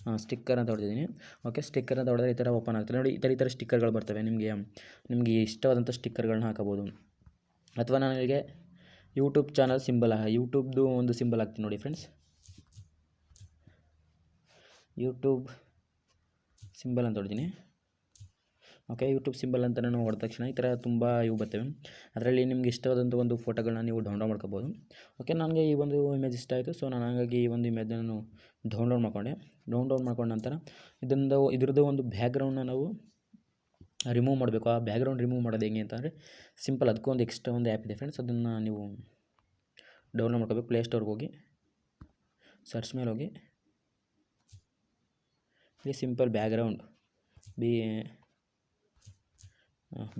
ಹಾಂ, ಸ್ಟಿಕ್ಕರ್ ಅಂತ ಹೊಡೆದಿದ್ದೀನಿ. ಓಕೆ ಸ್ಟಿಕ್ಕರ್ ಅಂತ ಹೊಡೆದ್ರೆ ಈ ಥರ ಓಪನ್ ಆಗ್ತದೆ. ನೋಡಿ, ಈ ಥರ ಈ ಥರ ಸ್ಟಿಕ್ಕರ್ಗಳು ಬರ್ತವೆ. ನಿಮಗೆ ನಿಮಗೆ ಇಷ್ಟವಾದಂಥ ಸ್ಟಿಕ್ಕರ್ಗಳನ್ನ ಹಾಕಬೋದು. ಅಥವಾ ನನಗೆ ಯೂಟ್ಯೂಬ್ ಚಾನಲ್ ಸಿಂಬಲ್ ಯೂಟ್ಯೂಬ್ದು ಒಂದು ಸಿಂಬಲ್ ಹಾಕ್ತೀನಿ ನೋಡಿ ಫ್ರೆಂಡ್ಸ್ ಯೂಟ್ಯೂಬ್ ಸಿಂಬಲ್ ಅಂತ ಹೊಡ್ತೀನಿ ಓಕೆ ಯೂಟ್ಯೂಬ್ ಸಿಂಬಲ್ ಅಂತ ನಾನು ಹೊಡೆದ ತಕ್ಷಣ ಈ ಥರ ತುಂಬ ಇವು ಬರ್ತವೆ. ಅದರಲ್ಲಿ ನಿಮ್ಗೆ ಇಷ್ಟವಾದಂಥ ಒಂದು ಫೋಟೋಗಳನ್ನ ನೀವು ಡೌನ್ಲೋಡ್ ಮಾಡ್ಕೋಬೋದು. ಓಕೆ ನನಗೆ ಈ ಒಂದು ಇಮೇಜ್ ಇಷ್ಟ ಆಯಿತು ಸೊ ನಾನು ಹಾಗಾಗಿ ಈ ಒಂದು ಇಮೇಜ್ನ ನಾನು ಡೌನ್ಲೋಡ್ ಮಾಡಿಕೊಂಡೆ. ಡೌನ್ಲೋಡ್ ಮಾಡ್ಕೊಂಡ ನಂತರ ಇದರಿಂದ ಇದ್ರದ್ದು ಒಂದು ಬ್ಯಾಕ್ಗ್ರೌಂಡನ್ನ ನಾವು ರಿಮೂವ್ ಮಾಡಬೇಕು. ಆ ಬ್ಯಾಕ್ಗ್ರೌಂಡ್ ರಿಮೂವ್ ಮಾಡೋದು ಹೆಂಗೆ ಅಂತಂದರೆ ಸಿಂಪಲ್ ಅದಕ್ಕೂ ಒಂದು ಎಕ್ಸ್ಟ್ರಾ ಒಂದು ಆ್ಯಪ್ ಇದೆ ಫ್ರೆಂಡ್ಸ್ ಅದನ್ನು ನೀವು ಡೌನ್ಲೋಡ್ ಮಾಡ್ಕೋಬೇಕು. ಪ್ಲೇಸ್ಟೋರ್ಗೆ ಹೋಗಿ ಸರ್ಚ್ ಮೇಲೆ ಹೋಗಿ. ಇಲ್ಲಿ ಸಿಂಪಲ್ ಬ್ಯಾಗ್ರೌಂಡ್ ಬಿ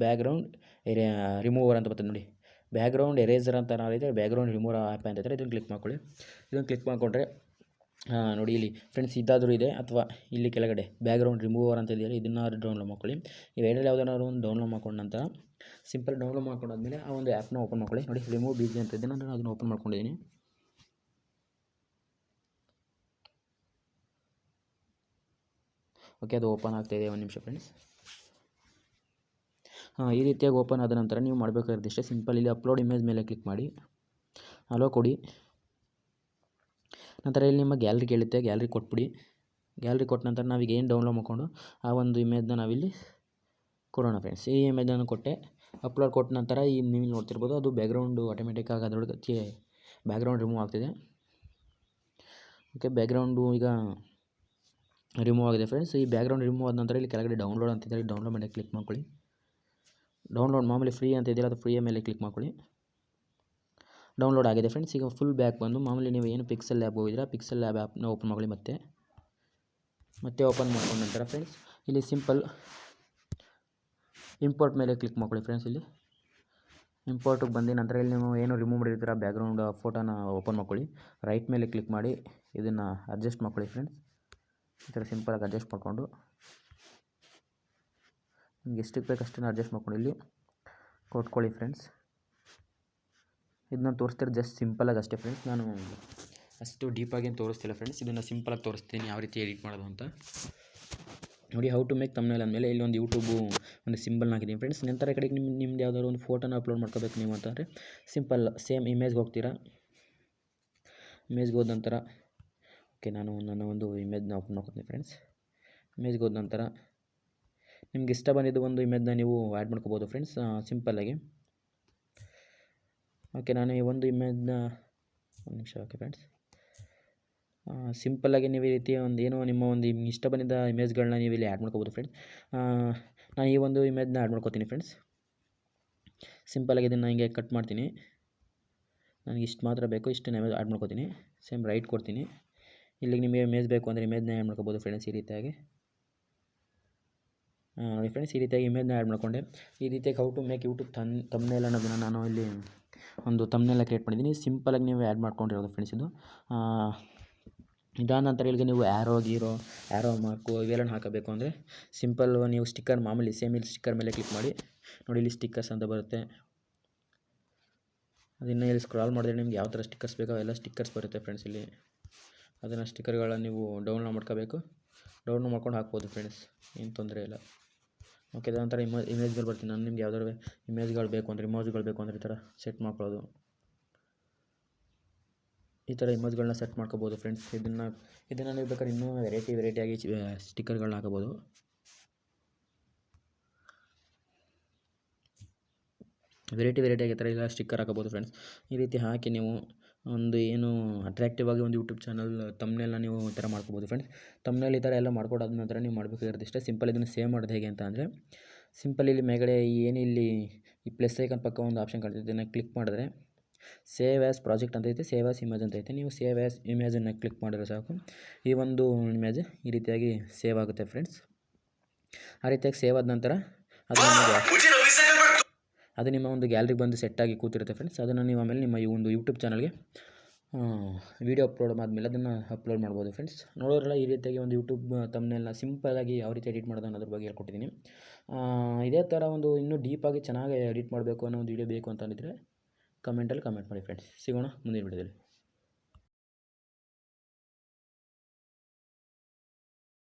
ಬ್ಯಾಗ್ರೌಂಡ್ ಎರೆ ರಿಮೂವರ್ ಅಂತ ಬರ್ತದೆ ನೋಡಿ. ಬ್ಯಾಗ್ರೌಂಡ್ ಎರೇಸರ್ ಅಂತ ಇದೆ ಬ್ಯಾಗ್ರೌಂಡ್ ರಿಮೂವರ್ ಆ್ಯಪ್ ಅಂತ ಇದ್ದಾರೆ ಇದನ್ನು ಕ್ಲಿಕ್ ಮಾಡ್ಕೊಳ್ಳಿ. ಇದನ್ನು ಕ್ಲಿಕ್ ಮಾಡಿಕೊಂಡ್ರೆ ನೋಡಿ ಇಲ್ಲಿ ಫ್ರೆಂಡ್ಸ್ ಇದಾದರೂ ಇದೆ ಅಥವಾ ಇಲ್ಲಿ ಕೆಳಗಡೆ ಬ್ಯಾಗ್ರೌಂಡ್ ರಿಮೂವರ್ ಅಂತ ಇದೆಯಲ್ಲ ಇದನ್ನು ಡೌನ್ಲೋಡ್ ಮಾಡ್ಕೊಳ್ಳಿ. ಇವೆರಡರಲ್ಲಿ ಯಾವುದಾದ್ರು ಒಂದು ಡೌನ್ಲೋಡ್ ಮಾಡ್ಕೊಂಡ ನಂತರ ಸಿಂಪಲ್ ಡೌನ್ಲೋಡ್ ಮಾಡ್ಕೊಂಡಾದ್ಮೇಲೆ ಆ ಒಂದು ಆ್ಯಪ್ನ ಓಪನ್ ಮಾಡ್ಕೊಳ್ಳಿ. ನೋಡಿ ರಿಮೂವ್ ಬಿ ಜಿ ಅಂತ ಇದೆ ನಾನು ಅದನ್ನು ಓಪನ್ ಮಾಡ್ಕೊಂಡಿದ್ದೀನಿ. ಓಕೆ, ಅದು ಓಪನ್ ಆಗ್ತಾಯಿದೆ ಒಂದು ನಿಮಿಷ ಫ್ರೆಂಡ್ಸ್ ಹಾಂ, ಈ ರೀತಿಯಾಗಿ ಓಪನ್ ಆದ ನಂತರ ನೀವು ಮಾಡಬೇಕಾಗಿರೋದಿಷ್ಟೇ ಸಿಂಪಲ್ ಇಲ್ಲಿ ಅಪ್ಲೋಡ್ ಇಮೇಜ್ ಮೇಲೆ ಕ್ಲಿಕ್ ಮಾಡಿ. ಅಲೋ ಕೊಡಿ. ನಂತರ ಇಲ್ಲಿ ನಿಮ್ಮ ಗ್ಯಾಲ್ರಿ ಕೇಳುತ್ತೆ ಗ್ಯಾಲ್ರಿ ಕೊಟ್ಬಿಡಿ. ಗ್ಯಾಲ್ರಿ ಕೊಟ್ಟ ನಂತರ ನಾವೀಗ ಏನು ಡೌನ್ಲೋಡ್ ಮಾಡಿಕೊಂಡು, ಆ ಒಂದು ಇಮೇಜ್ನ ನಾವಿಲ್ಲಿ ಕೊಡೋಣ ಫ್ರೆಂಡ್ಸ್ ಈ ಇಮೇಜನ್ನು ಕೊಟ್ಟೆ ಅಪ್ಲೋಡ್ ಕೊಟ್ಟ ನಂತರ ಈ ನೀವು ನೋಡ್ತಿರ್ಬೋದು, ಅದು ಬ್ಯಾಕ್ಗ್ರೌಂಡು ಆಟೋಮೆಟಿಕ್ಕಾಗಿ ಅದರೊಳಗೆ ಬ್ಯಾಕ್ಗ್ರೌಂಡ್ ರಿಮೂವ್ ಆಗ್ತಿದೆ. ಓಕೆ ಬ್ಯಾಕ್ಗ್ರೌಂಡು ಈಗ ರಿಮೂವ್ ಆಗಿದೆ ಫ್ರೆಂಡ್ಸ್. ಈ ಬ್ಯಾಕ್ಗ್ರೌಂಡ್ ರಿಮೂವ್ ಆದ ನಂತರ ಇಲ್ಲಿ ಕೆಳಗಡೆ ಡೌನ್ಲೋಡ್ ಅಂತ ಇದ್ದರೆ ಡೌನ್ಲೋಡ್ ಮೇಲೆ ಕ್ಲಿಕ್ ಮಾಡ್ಕೊಳ್ಳಿ. ಡೌನ್ಲೋಡ್ ಮಾಮೂಲಿ ಫ್ರೀ ಅಂತ ಇದೆಯಲ್ಲ ಅದು ಫ್ರೀ ಮೇಲೆ ಕ್ಲಿಕ್ ಮಾಡ್ಕೊಳ್ಳಿ. ಡೌನ್ಲೋಡ್ ಆಗಿದೆ ಫ್ರೆಂಡ್ಸ್. ಈಗ ಫುಲ್ ಬ್ಯಾಕ್ ಬಂದು ಮಾಮೂಲಿ ನೀವು ಏನು ಪಿಕ್ಸೆಲ್ ಲ್ಯಾಬ್ ಹೋಗಿದ್ದೀರಾ ಪಿಕ್ಸೆಲ್ ಲ್ಯಾಬ್ ಆ್ಯಪ್ನ ಓಪನ್ ಮಾಡ್ಕೊಳ್ಳಿ ಮತ್ತೆ. ಮತ್ತೆ ಓಪನ್ ಮಾಡ್ಕೊಂಡ ನಂತರ ಫ್ರೆಂಡ್ಸ್, ಇಲ್ಲಿ ಸಿಂಪಲ್ ಇಂಪೋರ್ಟ್ ಮೇಲೆ ಕ್ಲಿಕ್ ಮಾಡ್ಕೊಳ್ಳಿ ಫ್ರೆಂಡ್ಸ್ ಇಲ್ಲಿ. ಇಂಪೋರ್ಟಿಗೆ ಬಂದು ನಂತರ ಇಲ್ಲಿ ನೀವು ಏನು ರಿಮೂವ್ ಮಾಡಿರ್ತೀರ ಬ್ಯಾಕ್ಗ್ರೌಂಡ್ ಫೋಟೋನ ಓಪನ್ ಮಾಡ್ಕೊಳ್ಳಿ. ರೈಟ್ ಮೇಲೆ ಕ್ಲಿಕ್ ಮಾಡಿ ಇದನ್ನು ಅಡ್ಜಸ್ಟ್ ಮಾಡ್ಕೊಳ್ಳಿ ಫ್ರೆಂಡ್ಸ್. ಈ ಥರ ಸಿಂಪಲಾಗಿ ಅಡ್ಜಸ್ಟ್ ಮಾಡಿಕೊಂಡು. ನಿಮ್ಗೆ ಎಷ್ಟಕ್ಕೆ ಬೇಕು ಅಷ್ಟನ್ನು ಅಡ್ಜಸ್ಟ್ ಮಾಡ್ಕೊಂಡು ಇಲ್ಲಿ ಕೊಟ್ಕೊಳ್ಳಿ ಫ್ರೆಂಡ್ಸ್ ಇದನ್ನ ತೋರಿಸ್ತಿರೋ ಜಸ್ಟ್ ಸಿಂಪಲಾಗಿ ಅಷ್ಟೇ ಫ್ರೆಂಡ್ಸ್ ನಾನು ಅಷ್ಟು ಡೀಪಾಗಿ ಏನು ತೋರಿಸ್ತಿಲ್ಲ ಫ್ರೆಂಡ್ಸ್ ಇದನ್ನು ಸಿಂಪಲಾಗಿ ತೋರಿಸ್ತೀನಿ ಯಾವ ರೀತಿ ಎಡಿಟ್ ಮಾಡೋದು ಅಂತ. ನೋಡಿ ಹೌ ಟು ಮೇಕ್ ತಮ್ಮನೇಲಿ ಅಂದಮೇಲೆ ಇಲ್ಲಿ ಒಂದು ಯೂಟ್ಯೂಬು ಒಂದು ಸಿಂಬಲ್ನ ಹಾಕಿದ್ದೀನಿ ಫ್ರೆಂಡ್ಸ್ ನಂತರ ಕಡೆಗೆ ನಿಮ್ಮ ನಿಮ್ದು ಯಾವುದಾದ್ರು ಒಂದು ಫೋಟೋನ ಅಪ್ಲೋಡ್ ಮಾಡ್ಕೋಬೇಕು ನೀವು ಅಂತಂದರೆ ಸಿಂಪಲ್ ಸೇಮ್ ಇಮೇಜ್ಗೆ ಹೋಗ್ತೀರಾ. ಇಮೇಜ್ಗೆ ಹೋದ ನಂತರ ಓಕೆ, ನಾನು ನನ್ನ ಒಂದು ಇಮೇಜ್ನ ಓಪನ್ ಮಾಡ್ಕೊತೀನಿ ಫ್ರೆಂಡ್ಸ್ ಇಮೇಜ್ಗೆ ಹೋದ ನಂತರ ನಿಮ್ಗೆ ಇಷ್ಟ ಬಂದಿದ್ದು ಒಂದು ಇಮೇಜ್ನ ನೀವು ಆ್ಯಡ್ ಮಾಡ್ಕೋಬೋದು ಫ್ರೆಂಡ್ಸ್ ಸಿಂಪಲ್ಲಾಗಿ ಓಕೆ ನಾನು ಈ ಒಂದು ಇಮೇಜ್ನ ಒಂದು ನಿಮಿಷ ಓಕೆ ಫ್ರೆಂಡ್ಸ್ ಸಿಂಪಲ್ಲಾಗಿ ನೀವು ಈ ರೀತಿ ಒಂದು ಏನೋ ನಿಮ್ಮ ಒಂದು ಇಷ್ಟ ಬಂದಿದ್ದ ಇಮೇಜ್ಗಳನ್ನ ನೀವು ಇಲ್ಲಿ ಆ್ಯಡ್ ಮಾಡ್ಕೋಬೋದು ಫ್ರೆಂಡ್ಸ್ ನಾನು ಈ ಒಂದು ಇಮೇಜ್ನ ಆ್ಯಡ್ ಮಾಡ್ಕೋತೀನಿ ಫ್ರೆಂಡ್ಸ್ ಸಿಂಪಲ್ಲಾಗಿ ಇದನ್ನು ಹಿಂಗೆ ಕಟ್ ಮಾಡ್ತೀನಿ. ನನಗೆ ಇಷ್ಟು ಮಾತ್ರ ಬೇಕು ಇಷ್ಟು ಇಮೇಜ್ ಆ್ಯಡ್ ಮಾಡ್ಕೋತೀನಿ. ಸೇಮ್ ರೈಟ್ ಕೊಡ್ತೀನಿ. ಇಲ್ಲಿಗೆ ನಿಮಗೆ ಇಮೇಜ್ ಬೇಕು ಅಂದರೆ ಇಮೇಜ್ನ ಆ್ಯಡ್ ಮಾಡ್ಕೋಬೋದು ಫ್ರೆಂಡ್ಸ್ ಈ ರೀತಿಯಾಗಿ. ನೋಡಿ ಫ್ರೆಂಡ್ಸ್ ಈ ರೀತಿಯಾಗಿ ಇಮೇಜ್ನ ಆ್ಯಡ್ ಮಾಡ್ಕೊಂಡೆ. ಈ ರೀತಿಯಾಗಿ ಹೌ ಟು ಮೇಕ್ ಯೂಟ್ಯೂಬ್ ತನ್ ತಮ್ನೇಲ್ ಅನ್ನೋದನ್ನು ನಾನು ಇಲ್ಲಿ ಒಂದು ತಮ್ನೆಲ್ಲ ಕ್ರಿಯೇಟ್ ಮಾಡಿದ್ದೀನಿ. ಸಿಂಪಲಾಗಿ ನೀವು ಆ್ಯಡ್ ಮಾಡ್ಕೊಂಡಿರೋದು ಫ್ರೆಂಡ್ಸ್ ಇದು. ಇದಾದ ನಂತರ ಇಲ್ಲಿಗೆ ನೀವು ಆ್ಯರೋ ಗೀರೋ ಆ್ಯರೋ ಮಾರ್ಕು ಇವೆಲ್ಲ ಹಾಕಬೇಕು ಅಂದರೆ ಸಿಂಪಲ್ ನೀವು ಸ್ಟಿಕ್ಕರ್ ಮಾಮೂಲಿ ಸೇಮ್ ಇಲ್ಲಿ ಸ್ಟಿಕ್ಕರ್ ಮೇಲೆ ಕ್ಲಿಕ್ ಮಾಡಿ. ನೋಡಿ ಇಲ್ಲಿ ಸ್ಟಿಕ್ಕರ್ಸ್ ಅಂತ ಬರುತ್ತೆ. ಅದನ್ನು ಇಲ್ಲಿ ಸ್ಕ್ರಾಲ್ ಮಾಡಿದ್ರೆ ನಿಮ್ಗೆ ಯಾವ ಥರ ಸ್ಟಿಕ್ಕರ್ಸ್ ಬೇಕೋ ಎಲ್ಲ ಸ್ಟಿಕ್ಕರ್ಸ್ ಬರುತ್ತೆ ಫ್ರೆಂಡ್ಸ್ ಇಲ್ಲಿ. ಅದನ್ನು ಸ್ಟಿಕ್ಕರ್ಗಳನ್ನ ನೀವು ಡೌನ್ಲೋಡ್ ಮಾಡ್ಕೋಬೇಕು. ಡೌನ್ಲೋಡ್ ಮಾಡ್ಕೊಂಡು ಹಾಕ್ಬೋದು ಫ್ರೆಂಡ್ಸ್ ಏನು ತೊಂದರೆ ಇಲ್ಲ. ಓಕೆ ನಂತರ ಇಮೇಜ್ ಇಮೇಜ್ಗಳು ಬರ್ತೀನಿ. ನಾನು ನಿಮ್ಗೆ ಯಾವ್ದಾದ್ರು ಇಮೇಜ್ಗಳು ಬೇಕು ಅಂದರೆ ಇಮೋಜ್ಗಳು ಬೇಕು ಅಂದರೆ ಈ ಥರ ಸೆಟ್ ಮಾಡ್ಕೊಳ್ಳೋದು. ಈ ಥರ ಇಮೇಜ್ಗಳನ್ನ ಸೆಟ್ ಮಾಡ್ಕೋಬೋದು ಫ್ರೆಂಡ್ಸ್ ಇದನ್ನು ಇದನ್ನು ನೀವು ಬೇಕಾದ್ರೆ ಇನ್ನೂ ವೆರೈಟಿ ವೆರೈಟಿಯಾಗಿ ಸ್ಟಿಕ್ಕರ್ಗಳನ್ನ ಹಾಕೋಬೋದು. ವೆರೈಟಿ ವೆರೈಟಿಯಾಗಿ ಈ ಥರ ಎಲ್ಲ ಸ್ಟಿಕ್ಕರ್ ಹಾಕೋಬೋದು ಫ್ರೆಂಡ್ಸ್ ಈ ರೀತಿ ಹಾಕಿ ನೀವು ಒಂದು ಏನು ಅಟ್ರಾಕ್ಟಿವ್ ಆಗಿ ಒಂದು ಯೂಟ್ಯೂಬ್ ಚಾನಲ್ ತಮ್ಮನೆಲ್ಲ ನೀವು ಈ ಥರ ಮಾಡ್ಕೋಬೋದು ಫ್ರೆಂಡ್ಸ್ ತಮ್ಮನೇಲಿ ಈ ಥರ ಎಲ್ಲ ಮಾಡ್ಕೊಡೋದ ನಂತರ ನೀವು ಮಾಡಬೇಕಾಗಿರೋದು ಇಷ್ಟೇ ಸಿಂಪಲ್ ಇದನ್ನು ಸೇವ್ ಮಾಡೋದು ಹೇಗೆ ಅಂತ ಅಂದರೆ ಸಿಂಪಲ್ ಇಲ್ಲಿ ಮೇಗಡೆ ಏನು ಇಲ್ಲಿ ಈ ಪ್ಲಸ್ ಐಕನ್ ಪಕ್ಕ ಒಂದು ಆಪ್ಷನ್ ಕಾಣ್ತೈತೆ ಇದನ್ನು ಕ್ಲಿಕ್ ಮಾಡಿದ್ರೆ ಸೇವ್ ಆ್ಯಸ್ ಪ್ರಾಜೆಕ್ಟ್ ಅಂತ ಐತೆ. ಸೇವ್ ಆಸ್ ಇಮೇಜ್ ಅಂತ ಐತೆ. ನೀವು ಸೇವ್ ಆ್ಯಸ್ ಇಮೇಜನ್ನು ಕ್ಲಿಕ್ ಮಾಡಿದ್ರೆ ಸಾಕು. ಈ ಒಂದು ಇಮೇಜ್ ಈ ರೀತಿಯಾಗಿ ಸೇವ್ ಆಗುತ್ತೆ ಫ್ರೆಂಡ್ಸ್ ಆ ರೀತಿಯಾಗಿ ಸೇವ್ ಆದ ನಂತರ ಅದು ನಿಮಗೆ ಅದು ನಿಮ್ಮ ಒಂದು ಗ್ಯಾಲರಿಗೆ ಬಂದು ಸೆಟ್ಟಾಗಿ ಕೂತಿರುತ್ತೆ ಫ್ರೆಂಡ್ಸ್ ಅದನ್ನು ನೀವು ಆಮೇಲೆ ನಿಮ್ಮ ಈ ಒಂದು ಯೂಟ್ಯೂಬ್ ಚಾನಲ್ಗೆ ವೀಡಿಯೋ ಅಪ್ಲೋಡ್ ಆದಮೇಲೆ ಅದನ್ನು ಅಪ್ಲೋಡ್ ಮಾಡ್ಬೋದು ಫ್ರೆಂಡ್ಸ್ ನೋಡೋರೆಲ್ಲ ಈ ರೀತಿಯಾಗಿ ಒಂದು ಯೂಟ್ಯೂಬ್ ತಮ್ಮನ್ನೆಲ್ಲ ಸಿಂಪಲಾಗಿ ಯಾವ ರೀತಿ ಎಡಿಟ್ ಮಾಡೋದು ಅನ್ನೋದ್ರ ಬಗ್ಗೆ ಹೇಳ್ಕೊಟ್ಟಿದ್ದೀನಿ ಇದೇ ಥರ ಒಂದು ಇನ್ನೂ ಡೀಪಾಗಿ ಚೆನ್ನಾಗಿ ಎಡಿಟ್ ಮಾಡಬೇಕು ಅನ್ನೋ ಒಂದು ವೀಡಿಯೋ ಬೇಕು ಅಂತಂದಿದ್ರೆ ಕಮೆಂಟಲ್ಲಿ ಕಮೆಂಟ್ ಮಾಡಿ ಫ್ರೆಂಡ್ಸ್ ಸಿಗೋಣ ಮುಂದಿನ ವೀಡಿಯೋದಲ್ಲಿ